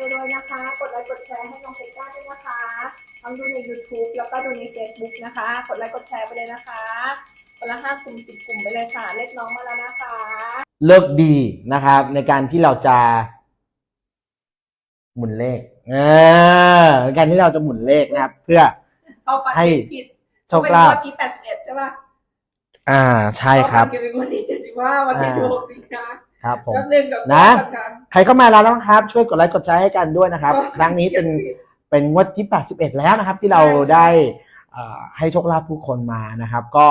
รวยๆนะคะ กดไลค์กดแชร์ให้น้องเพชรจ้าด้วยนะคะทั้งดูใน YouTube แล้วก็ดูใน Facebook นะคะ กดไลค์กดแชร์ไปเลยนะคะคนละห้ากลุ่มสิบกลุ่มไปเลยค่ะ เลขน้องมาแล้วนะคะ เลิกดีนะครับ ในการที่เราจะหมุนเลขเออในการที่เราจะหมุนเลขนะครับ เพื่อ เข้าปฏิให้ ผิดโชคลาภเป็นงวดที่แปดสิบเอ็ดใช่ป่ะอ่า ใช่ครับ เข้าปเป็นงวดที่เจ็ดสิบห้าวันที่อ่าสิบหกสิงหา ครับผมแป๊บนึงเดี๋ยวนะก่อนกันใครเข้ามาแล้วนะครับ ช่วยกดไลค์กดแชร์ให้กันด้วยนะครับอ๋อครั้งนี้เป็นผิดเป็นงวดที่ 81 แล้วนะครับ ที่เราใช่ใช่ ได้เอ่อให้โชคลาภผู้คนมานะครับ ก็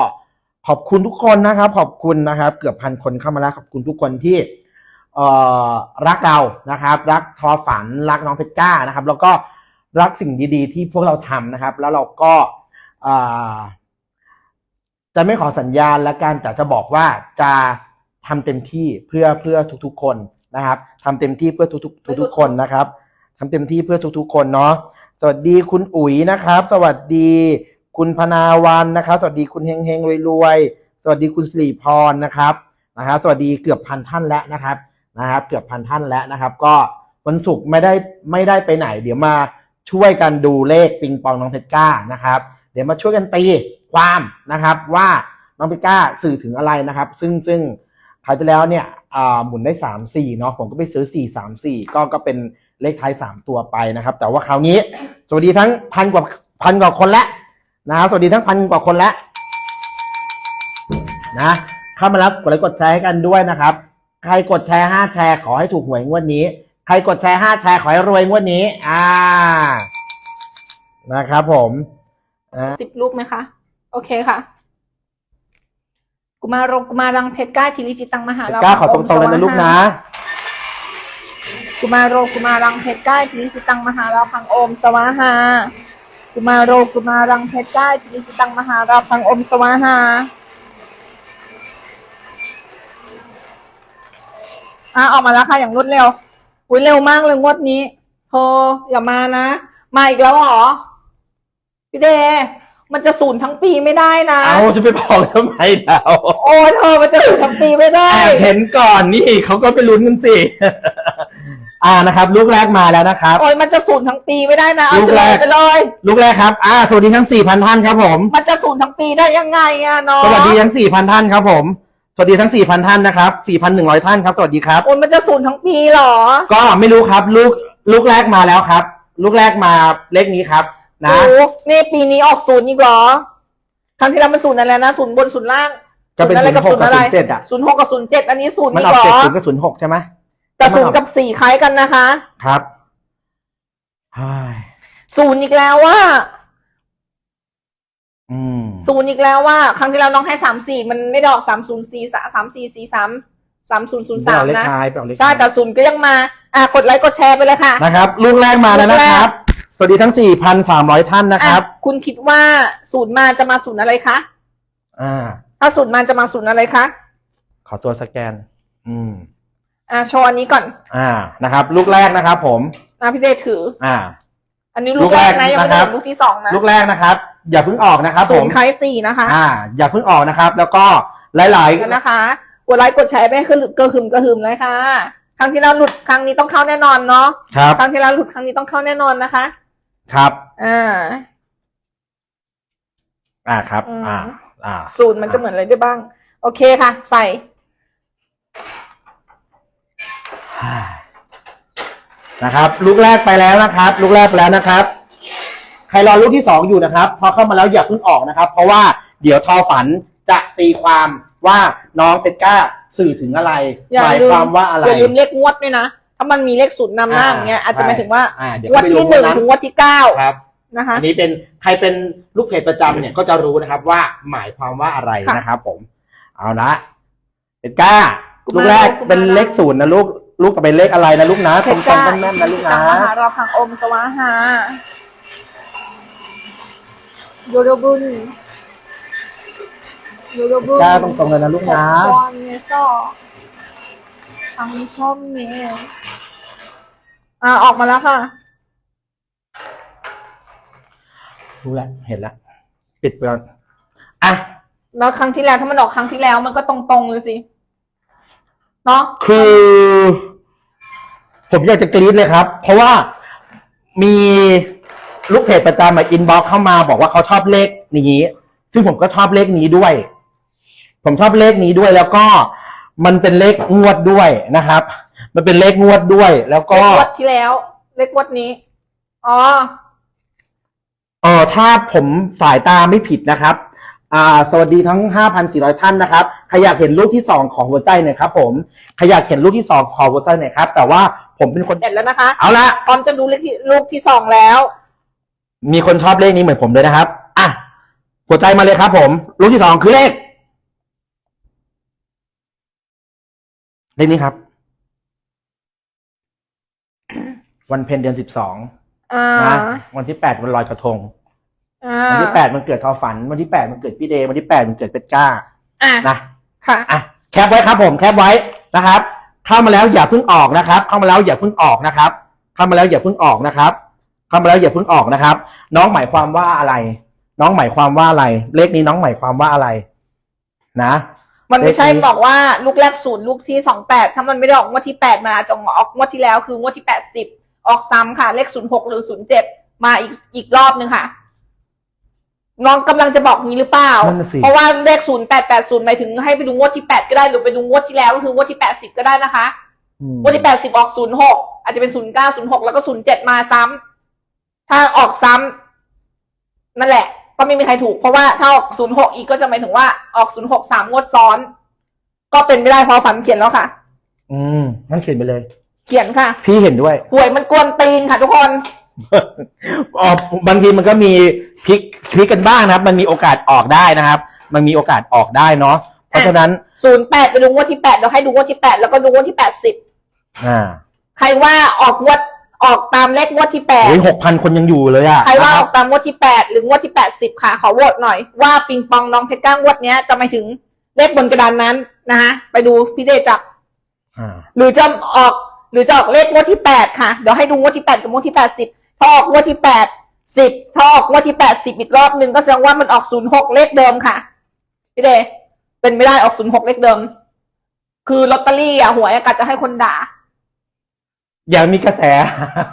ขอบคุณทุกคนนะครับ ขอบคุณนะครับ เกือบพันคนเข้ามาแล้วขอบคุณทุกคนที่เอ่อรักเรานะครับ รักทอฝันรักน้องเพชรก้านะครับ แล้วก็รักสิ่งดีๆ ที่พวกเราทำนะครับ แล้วเราก็เอ่อจะไม่ขอสัญญาณและการแต่จะบอกว่าจะ ทำเต็มที่เพื่อเพื่อทุกๆคนนะครับทำเต็มที่เพื่อทุกๆทุกๆคนนะครับทำเต็มที่เพื่อทุกๆคนเนาะสวัสดีคุณอุ๋ยนะครับ สวัสดีคุณพนาวันนะครับ สวัสดีคุณเฮงเฮงรวยๆ สวัสดีคุณสิริพรนะครับนะครับ สวัสดีเกือบพันท่านแล้วนะครับนะครับ เกือบพันท่านแล้วนะครับ ก็วันศุกร์ไม่ได้ไม่ได้ไปไหน เดี๋ยวมาช่วยกันดูเลขปิงปองน้องเพชรก้านะครับ เดี๋ยวมาช่วยกันตีความนะครับว่าน้องเพชรก้าสื่อถึงอะไรนะครับ ซึ่งซึ่งค ราวที่แล้วเนี่ยหมุนได้สามสี่เนาะผมก็ไปซื้อสี่สามสี่ก็ก็เป็นเลขท้ายสามตัวไปนะครับ แต่ว่าคราวนี้สวัสดีทั้งพันกว่าพันกว่าคนแล้วนะครับสวัสดีทั้งพันกว่าคนแล้วนะเข้ามาแล้วกดไลค์กดแชร์ให้กันด้วยนะครับ ใครกดแชร์ห้าแชร์ขอให้ถูกหวยงวดนี้ ใครกดแชร์ห้าแชร์ขอให้รวยงวดนี้ อ่า นะครับผมสิบรูปไหมคะ โอเคค่ะ มารงกุมารังเพชรก้าทิริจิตังมหาเรากล้าขอตรงๆเลยนะลูกนะ กุมารโรกุมารังเพชรก้าทิริจิตังมหาเราพังโอมสวาหา กุมารโรกุมารังเพชรก้าทิริจิตังมหาเราพังโอมสวาหาอะออกมาแล้วค่ะอย่างรวดเร็ว อุ้ยเร็วมากเลยงวดนี้โธ่อย่ามานะ มาอีกแล้วเหรอพี่เด มันจะศูนย์ทั้งปีไม่ได้นะ เอาจะไปบอกทำไมเราโอ้ยเธอมันจะศูนย์ทั้งปีไม่ได้แอบเห็นก่อนนี่เขาก็ไปลุ้นกันสิ อ่านะครับ ลูกแรกมาแล้วนะครับ โอ้ยมันจะศูนย์ทั้งปีไม่ได้นะ เอาลูกเฉลแรยกไปเลย ลูกแรกครับ อ่า สวัสดีทั้งสี่พันท่านครับผม มันจะศูนย์ทั้งปีได้ยังไงอะน้องสวัสดีทั้งสี่พันท่านครับผม สวัสดีทั้งสี่พันท่านนะครับสี่พันหนึ่งร้อยท่านครับ สวัสดีครับ โอ้ยมันจะศูนย์ทั้งปีเหรอ ก็ไม่รู้ครับ ลูก ลูกแรกมาแล้วครับ ลูกแรกมาเลขนี้ครับ นะโอ้นี่ปีนี้ออกศูนย์อีกเหรอ ครั้งที่แล้วมันศูนย์อะไรนะศูนย์บนศูนย์ล่างก็เป็นศูนย์อะไรกับ06ศูนย์อะไรกับ07อะศูนย์หกกับศูนย์เจ็ดอันนี้ศูนย์มันอีอกอกเหรเจ็ดอศูนย์กับศูนย์หกใช่ไหมแต่ศูนย์กับสี่คล้ายกันนะคะ ครับเฮ้ยศูนย์อีกแล้วว่าอืมศูนย์อีกแล้วว่า ครั้งที่แล้วน้องให้สามสี่มันไม่ได้ออกสามศูนย์สี่สามสี่สี่สามสามศูนย์ศูนย์ไปสามเอาเลขนะท้ายไปเอาเลขใช่ท้ายแต่ศูนย์ก็ยังมา อะกดไลค์กดแชร์ไปเลยค่ะนะครับลูกแรกมาแล้วนะครับ สวัสดีทั้งสี่พันสามร้อยท่านนะครับ อะคุณคิดว่าศูนย์มาจะมาศูนย์อะไรคะ อ่า ถ้าศูนย์มาจะมาศูนย์อะไรคะ ขอตัวสแกน อืม อะโชว์อันนี้ก่อน อ่า นะครับ ลูกแรกนะครับ ผม อะพี่เดชถือ อ่า อันนี้ลูลูกกแรแรกกนะยังไม่ได้นะครับลูกที่สองนะลูกแรกนะครับ อย่าเพิ่งออกนะครับผศูนม ย์คล้ายสี่นะคะอ่า อย่าเพิ่งออกนะครับ แล้วก็หลายกันนะคะ กดไลค์กดแชร์ไปให้ขึ้นกระหึ่มกระหึ่มเลยค่ะ ครั้งที่แล้วหลุดครั้งนี้ต้องเข้าแน่นอนเนาะ ๆ ครับ ครั้งที่แล้วหลุดครั้งนี้ต้องเข้าแน่นอนนะคะ ครับอ่า อ่าครับ อืม อ่า อ่าศูนย์มันจะเหมือนอะไรได้บ้าง โอเคค่ะ ใส่นะครับ ลูกแรกไปแล้วนะครับ ลูกแรกไปแล้วนะครับ ใครรอลูกที่สองอยู่นะครับ พอเข้ามาแล้วอย่าเพิ่งออกนะครับ เพราะว่าเดี๋ยวทอฝันจะตีความว่าน้องเพชรกล้าสื่อถึงอะไรอย่าหมายลืมความว่าอะไร อย่าลืมเลขงวดด้วยนะ ถ้ามันมีเลขศูนย์นำหน้าอย่างเงี้ยอาจจะหมายถึงว่าอ่าเดี๋ยวงวดไปที่ดูหนึ่งนั้นถึงงวดที่เก้าครับนะคะอันนี้เป็นใครเป็นลูกเพจประจำเนี่ยก็จะรู้นะครับว่าหมายความว่าอะไรค่ะนะครับ ผม เอาละเพชรกล้ากุมารลูกแรกกุมารเป็นเลขศูนย์นะลูกลูกจะเป็นเลขอะไรนะลูกนะเพตรชงรกล้าๆแม่นๆนะลูกนะมหาราพังอมสวาหาโยโรบุนโยโรบุนกล้าตรงๆเลยนะลูกนะบอลเนสอทางช่อมเมล อ่าออกมาแล้วค่ะ รู้แล้วเห็นแล้ว ปิดไปก่อนอะ แล้วครั้งที่แล้วถ้ามันออกครั้งที่แล้วมันก็ตรงๆเลยสิ เนาะคือ ผมอยากจะกรี๊ดเลยครับ เพราะว่ามีลูกเพจประจำมาอินบ็อกเข้ามาบอกว่าเขาชอบเลขนี้ ซึ่งผมก็ชอบเลขนี้ด้วย ผมชอบเลขนี้ด้วยแล้วก็มันเป็นเลขงวดด้วยนะครับ มันเป็นเลขงวดด้วย แล้วเลก็ขงวดที่แล้ว เลขงวดนี้ อ๋อ เออถ้าผมสายตาไม่ผิดนะครับ อ่า สวัสดีทั้ง 5,400 ท่านนะครับ ใครอยากเห็นรูปที่สองของหัวใจหน่อยครับผม ใครอยากเห็นรูปที่สองของหัวใจหน่อยครับ แต่ว่าผมเป็นคนเด็ดแล้วนะคะ เอาละ พร้อมจะดูเลขที่ลูกที่สองแล้ว มีคนชอบเลขนี้เหมือนผมเลยนะครับ อะ หัวใจมาเลยครับผม รูปที่สองคือเลข เลขนี้ครับ วันเพ็ญเดือนสิบสองอ่านะวันที่แปดวันลอยกระทง อ่าวันที่แปดมันเกิดทอฝัน วันที่แปดมันเกิดพี่เดย์วันที่แปดมันเกิดเป็ดก้าอะนะค่ะ อะแคปไว้ครับผมแคปไว้นะครับ เข้ามาแล้วอย่าเพิ่งออกนะครับ เข้ามาแล้วอย่าเพิ่งออกนะครับ เข้ามาแล้วอย่าเพิ่งออกนะครับ เข้ามาแล้วอย่าเพิ่งออกนะครับ น้องหมายความว่าอะไร น้องหมายความว่าอะไร เลขนี้น้องหมายความว่าอะไร นะ มันไม่ใช่เลขนี้ บอกว่าลูกแรกศูนย์ลูกที่สองแปดถ้ามันไม่ได้ออกงวดที่แปดมาจงออกงวดที่แล้วคืองวดที่แปดสิบ ออกซ้ำค่ะ เลขศูนย์หกหรือศูนย์เจ็ดมาอีกอีกรอบหนึ่งค่ะ น้องกำลังจะบอกงี้หรือเปล่า นั่นน่ะสิ เพราะว่าเลขศูนย์แปดแปดศูนย์หมายถึงให้ไปดูงวดที่แปดก็ได้หรือไปดูงวดที่แล้วก็คืองวดที่แปดสิบก็ได้นะคะ อืมงวดที่แปดสิบออกศูนย์หกอาจจะเป็นศูนย์เก้าศูนย์หกแล้วก็ศูนย์เจ็ดมาซ้ำถ้าออกซ้ำนั่นแหละ ก็ไม่มีใครถูกเพราะว่าถ้าออกศูนย์หกอีกก็จะหมายถึงว่าออกศูนย์หกสามงวดซ้อน ก็เป็นไม่ได้เพอฝันเขียนแล้วค่ะ อืมงั้นเขียนไปเลย เขียนค่ะ พี่เห็นด้วย หวยมันกวนตีนค่ะทุกคนอ๋อบางทีมันก็มีพลิกพลิกกันบ้างนะครับ มันมีโอกาสออกได้นะครับ มันมีโอกาสออกได้เนาะเพราะฉะนั้นศูนย์แปดไปดูงวดที่แปดเดี๋ยวให้ดูงวดที่แปดแล้วก็ดูงวดที่แปดสิบอ่าใครว่าออกงวดออกตามเลขงวดที่แปดโอ้ยหกพันคนยังอยู่เลยอะใครว่านะอคอบกตามงวดที่แปดหรืองวดที่แปดสิบค่ะ ขอโหวตหน่อยว่าปิงปองน้องเพชรก้างวดเนี้ยจะหมายถึงเลขบนกระดานนั้นนะคะไปดูพี่เดจับอ่าหรือจะออก หรือจะออกเลขงวดที่แปดค่ะ เดี๋ยวให้ดูงวดที่แปดกับงวดที่แปดสิบถ้าออกงวดที่แปดสิบถ้าออกงวดที่แปดสิบอีกรอบหนึ่งก็แสดงว่ามันออกศูนย์หกเลขเดิมค่ะ พี่เดเป็นไม่ได้ออกศูนย์หกเลขเดิม คือลอตเตอรี่อะหวยอะกะจะให้คนด่า อยากมีกระแส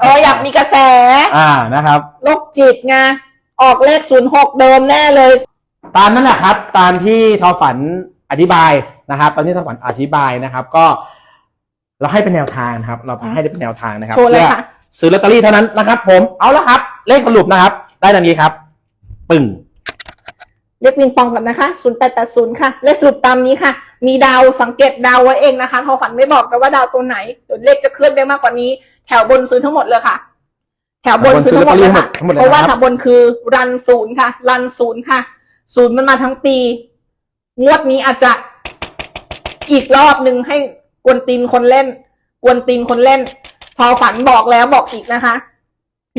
เอออยากมีกระแสอ่านะครับ โรคจิตไงออกเลขศูนย์หกเดิมแน่เลย ตามนั้นแหละครับ ตามที่ทอฝันอธิบายนะครับ ตอนที่ทอฝันอธิบายนะครับ ก็ เราให้เป็นแนวทางนะครับ เราให้ได้เป็นแนวทางนะครับโชว์เลยพื่อค่ะ ซื้อลอตเตอรี่เท่านั้นนะครับ ผมเอาละครับ เลขสรุปนะครับ ได้ดังนี้ครับ ปึ่งเลขปิงปองก่อนนะคะ 0880 ค่ะ เลขสรุปตามนี้ค่ะ มีดาวสังเกตดาวไว้เองนะคะทอฝันไม่บอกแต่ว่าดาวตัวไหนเดี๋ยวเลขจะเคลื่อนไปมากกว่านี้ แถวบนซื้อทั้งหมดเลยค่ะ แถวบนซื้อทั้งหมดเลยค่ะทั้งหมดเลยเพราะว่านะครับแถวบนคือรันศูนย์ค่ะ รันศูนย์ค่ะ ศูนย์มันมาทั้งปี งวดนี้อาจจะอีกรอบหนึ่งให้ กวนตีนคนเล่น กวนตีนคนเล่น พอฝันบอกแล้วบอกอีกนะคะ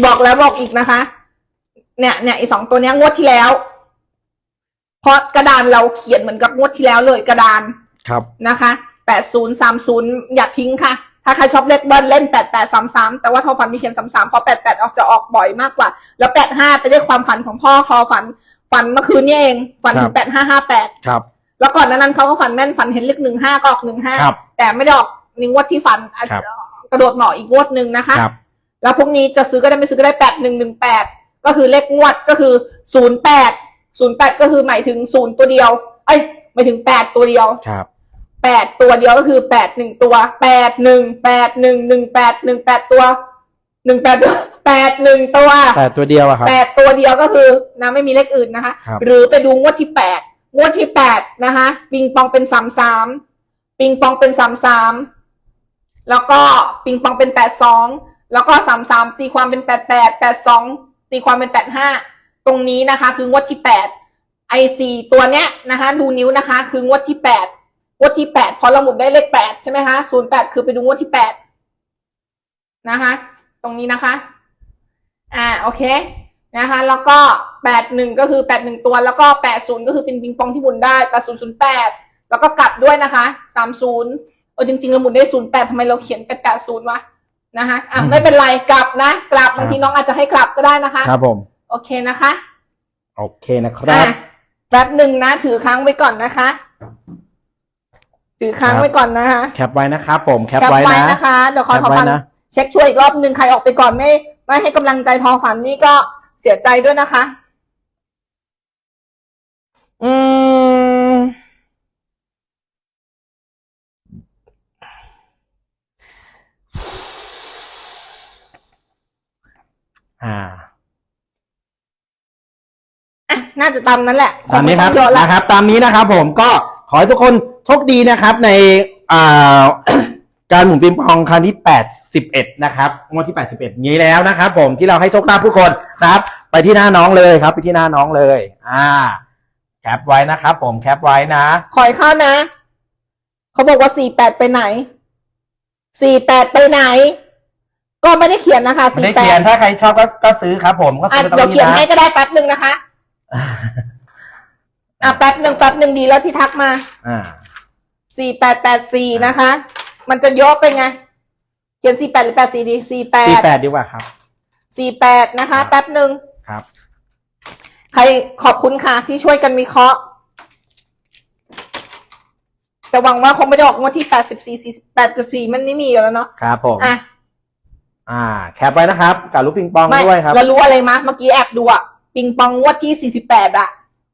บอกแล้วบอกอีกนะคะ เนี่ยเนี่ยไอสองตัวเนี้ยงวดที่แล้ว เพราะกระดานเราเขียนเหมือนกับงวดที่แล้วเลยกระดานครับนะคะแปดศูนย์สามศูนย์อย่าทิ้งค่ะ ถ้าใครชอบเลขเบิ้ลเล่นแปดแปดสามสามแต่ว่าทอฝันมีเขียนสามสามเพราะแปดแปดออกจะออกบ่อยมากกว่า แล้วแปดห้าไปได้ความฝันของพ่อทอฝันฝันเมื่อคืนนี้เองฝันถึครังบแปดห้าห้าแปดครับ แล้วก่อนหนานั้นเขาก็ฝันแม่นฝันเห็นเลขหนึ่งห้าก็ออกหนึ่งห้าครับแต่ไม่ได้ออกในงวดที่ฝันอาจครัจะบกระโดดหน่ออีกงวดหนึ่งนะคะ ครับ แล้วพวกนี้จะซื้อก็ได้ไม่ซื้อก็ได้แปดหนึ่งหนึ่งแปดก็คือเลขงวดก็คือศูนย์แปดศูนย์แปดก็คือหมายถึงศูนย์ตัวเดียวเอ้ยหมายถึงแปดตัวเดียวครับแปดตัวเดียวก็คือแปดหนึ่งตัวแปดหนึ่งแปดหนึ่งหนึ่งแปดหนึ่งแปดตัวหนึ่งแปดตัวแปดหนึ่งตัวแต่ตัวเดียวอะครับแปดตัวเดียวก็คือนะไม่มีเลขอื่นนะคะครับหรือไปดูงวดที่แปด งวดที่แปดนะคะปิงปองเป็นสามสามปิงปองเป็นสามสามแล้วก็ปิงปองเป็นแปดสองแล้วก็สามสามตีความเป็นแปดแปดแปดสองตีความเป็นแปดห้าตรงนี้นะคะ คืองวดที่แปดไอซีตัวเนี้ยนะคะดูนิ้วนะคะ คืองวดที่แปดงวดที่แปดพอเราหมุนได้เลขแปดใช่ไหมคะศูนย์แปดคือไปดูงวดที่แปดนะคะ ตรงนี้นะคะ อ่าโอเคนะคะ แล้วก็ แปดหนึ่งก็คือแปดหนึ่งตัว แล้วก็แปดศูนย์ก็คือเป็นปิงปองที่หมุนได้แปดศูนย์ศูนย์แปดแล้วก็กลับด้วยนะคะสามศูนย์เออจริงๆเราหมุนได้ศูนย์แปดทำไมเราเขียนแปดแปดศูนย์วะนะคะอะอืมไม่เป็นไรกลับนะ กลับครับบางทีน้องอาจจะให้กลับก็ได้นะคะ ครับผม โอเคนะคะ โอเคนะครับอะแป๊บหนึ่งนะ ถือค้างไว้ก่อนนะคะ ถือค้างครับไว้ก่อนนะคะแคปไว้นะครับผมแคปแคปไว้ไว้นะ นะคะเดี๋ยวขอแคปขอไว้พันนะ เช็คช่วยอีกรอบหนึ่งใครออกไปก่อนไม่ ไม่ให้กำลังใจทอฝันนี่ก็เสียใจด้วยนะคะ อืมอ่าอะน่าจะตามนั้นแหละตามนี้ครับงไต้องเยอะละนะครับ ตามนี้นะครับ ผมก็ขอให้ทุกคนโชคดีนะครับ ในอ่า การหมุนปิงปองครั้งที่แปดสิบเอ็ดนะครับงวดที่แปดสิบเอ็ดนี้แล้วนะครับ ผมที่เราให้โชคลาภผู้คนนะครับ ไปที่หน้าน้องเลยครับ ไปที่หน้าน้องเลย อ่า แคปไว้นะครับผมแคปไว้นะ ขออีกข้าวนะ เขาบอกว่าสี่แปดไปไหนสี่แปดไปไหน ก็ไม่ได้เขียนนะคะไม่สี่ได้แปเขียดนถ้าใครชอบก็ก็ซื้อครับผมก็อะซื้อลอตเตเดี๋อยวรี่เขียนนะให้ก็ได้แป๊บหนึ่งนะคะ อะแป๊บหนึ่งแป๊บหนึ่งดีแล้วที่ทักมาอ่า สี่แปดแปดสี่นะคะ มันจะเยอะไปไง เขียนสี่แปดหรือแปดสี่ดีสี่แปสี่ดแปดดีกว่าครับ สี่แปดนะคะ แป๊บหนึ่งครับ ใครขอบคุณค่ะ ที่ช่วยกันวิเคราะห์ แต่หวังว่าคงไม่ได้ออกงวดที่แปดสิบสี่สี่แปดสี่มันไม่มีอยู่แล้วเนาะครับผมอะอ่า แคปไว้นะครับ กับลูกปิงปองไม่ด้วยครับ เรารู้อะไรมะเมื่อกี้แอบดูอะปิงปองงวดที่สี่สิบแปดอะ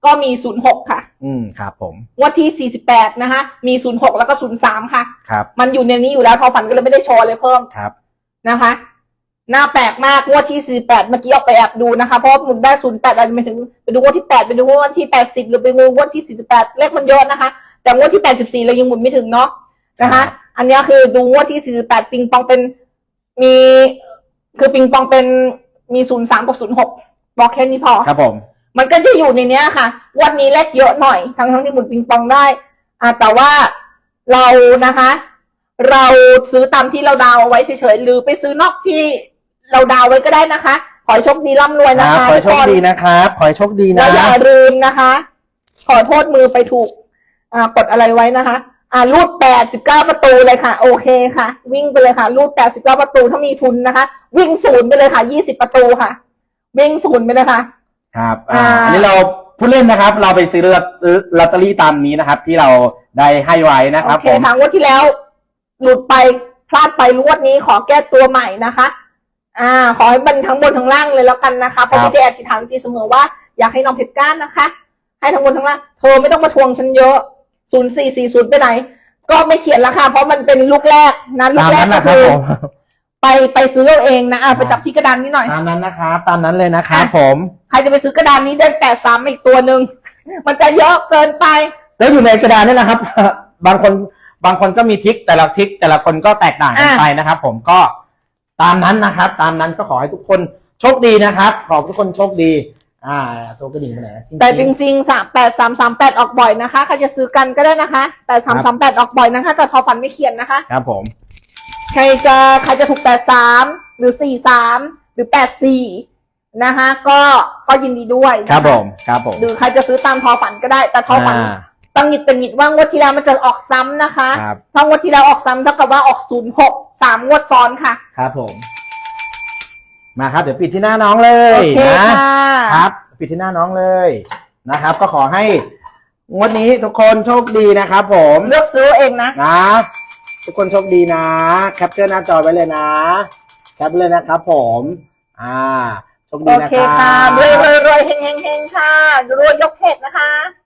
ก็มีศูนย์หกค่ะ อืมครับผม งวดที่สี่สิบแปดนะคะมีศูนย์หกแล้วก็ศูนย์สามค่ะ ครับ มันอยู่ในนี้อยู่แล้วพอฝันก็เลยไม่ได้โชว์เลยเพิ่มครับนะคะ น่าแปลกมากงวดที่สี่แปดเมื่อกี้ออกไปแอบดูนะคะ เพราะว่าหมุนได้ศูนย์แปดอาจจะไปถึงไปดูงวดที่แปดไปดูงวดที่แปดสิบหรือไปดูงวดที่สี่สิบแปดเลขมันเยอะนะคะ แต่งวดที่แปดสิบสี่เรายังหมุนไม่ถึงเนาะนะคะ อันนี้คือดูงวดที่สี่สิบแปดปิงปองเป็นมีคือปิงปองเป็นมีศูนย์สามกับศูนย์หกบอกแค่นี้พอครับผม มันก็จะอยู่ในเนี้ยค่ะวันนี้เลขเยอะหน่อยทั้งทั้งที่หมุนปิงปองได้อ่าแต่ว่าเรานะคะ เราซื้อตามที่เราดาวเอาไว้เฉยๆหรือไปซื้อนอกที่ เราดาวไว้ก็ได้นะคะ ขอให้โชคดีร่ำรวยคนะรับคะขอให้โชทุคกนดีนะครับขอให้โชคดีแล้นะวอย่าลืมนะคะ ขอโทษมือไปถูก อ่ากดอะไรไว้นะคะ อ่ารูดแปดสิบเก้าประตูเลยค่ะ โอเคค่ะ วิ่งไปเลยค่ะ รูดแปดสิบเก้าประตูถ้ามีทุนนะคะ วิ่งศูนย์ไปเลยค่ะยี่สิบประตูค่ะ วิ่งศูนย์ไปเลยค่ะ ครับอ่าอ่า อันนี้เราพูดเล่นนะครับ เราไปซื้อลอตลอตเตอรี่ตามนี้นะครับ ที่เราได้ให้ไว้นะคโอรับเคผม ค่ะงวดที่แล้ว หลุดไปพลาดไปงวดนี้ขอแก้ตัวใหม่นะคะ อ่าขอให้มันทั้งบนทั้งล่างเลยแล้วกันนะคะเพราะครับพี่ได้อธิษฐานจิตเสมอว่าอยากให้น้องเพชรก้านนะคะ ให้ทั้งบนทั้งล่างเธอไม่ต้องมาทวงฉันเยอะศูนย์สี่สี่ศูนย์ไปไหน ก็ไม่เขียนราคาเพราะมันเป็นลูกแรกนะลูตากมแรนั้กนนะครับก็คือผมไปไปซื้อเอาเองนะอะครับไปจับที่กระดานนี้หน่อย ตามนั้นนะครับตามนั้นเลยนะครับอะผมใครจะไปซื้อกระดานนี้ได้แปดสามอีกตัวหนึ่ง มันจะเยอะเกินไป แล้วอยู่ในกระดานนี่นะครับ บางคนบางคนก็มีทริกแต่ละทริกแต่ละคนก็แตกต่างกันอะไปนะครับ ผมก็ ตามนั้นนะครับ ตามนั้นก็ขอให้ทุกคนโชคดีนะครับ ขอให้ทุกคนโชคดี อ่าตัวกระดิ่งไปไหนแต่จริงๆสามแปดสามสามแปดออกบ่อยนะคะใครจะซื้อกันก็ได้นะคะแต่สามสามแปดออกบ่อยนะคะแต่ทอฝันไม่เขียนนะคะ ครับผมใครจะใครจะถูกแปดสามหรือสี่สามหรือแปดสี่นะคะ ก็ก็ยินดีด้วยนะะครับผม ครับผม หรือใครจะซื้อตามทอฝันก็ได้แต่ทอฝันอ่า ตังหงิดตังหงิดว่างวดที่แล้วมันจะออกซ้ำนะคะครับถ้างวดที่แล้วออกซ้ำเท่ากับว่าออกศูนย์หกสามงวดซ้อนค่ะ ครับผม มาครับ เดี๋ยวปิดที่หน้าน้องเลโอยเคนะค่ะ ครับ ปิดที่หน้าน้องเลยนะครับ ก็ขอให้งวดนี้ทุกคนโชคดีนะครับผมเลือกซื้อเองนะ นะ ทุกคนโชคดีนะแคปเจอร์หน้าจอไว้เลยนะแคปเลยนะครับผม อ่าโชคดีโอนะเคครัค่ะบรวยรวยรวยเฮงเฮงเฮงค่ะรวยยกเพจนะคะ